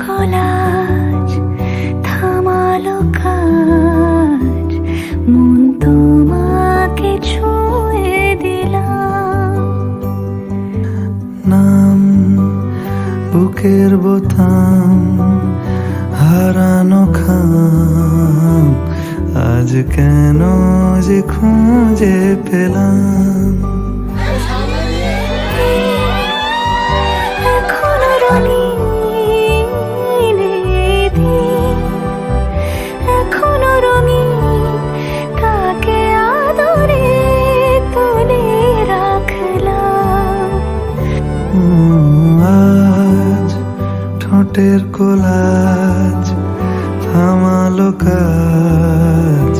খোলা বুকের বোতাম হারানো খাম। আজ কেন যে খুঁজে পেলাম? ঠোঁটের কোলাজ থামালো কাজ।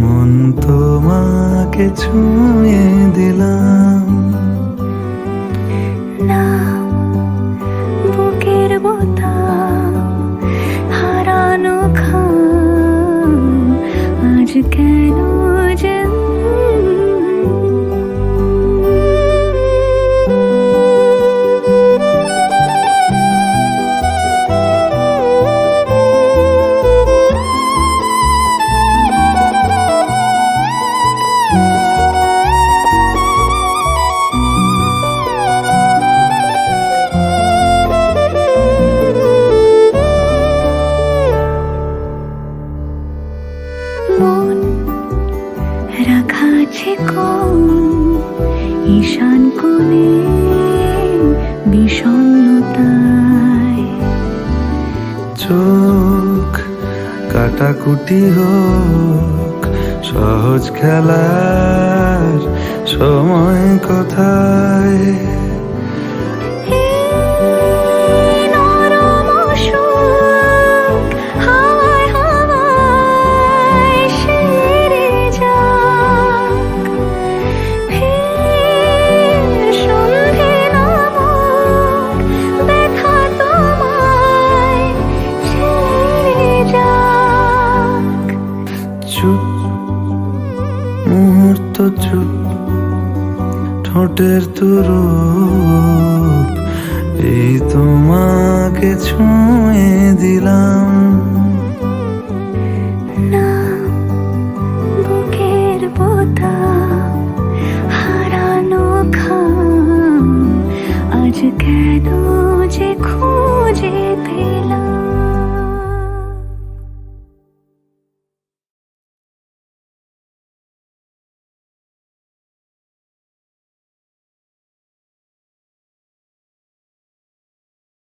মন তোমাকে ছুঁয়ে দিলাম। নাম কোন ঈশান কোণে বিষণ্ণতায়। চোখ কাটাকুটি হোক সহজ খেলার সময় কোথায়? চুপ মুহূর্ত চুপ ঠোঁটের তুরুপ। এই তোমাকে ছুঁয়ে দিলাম।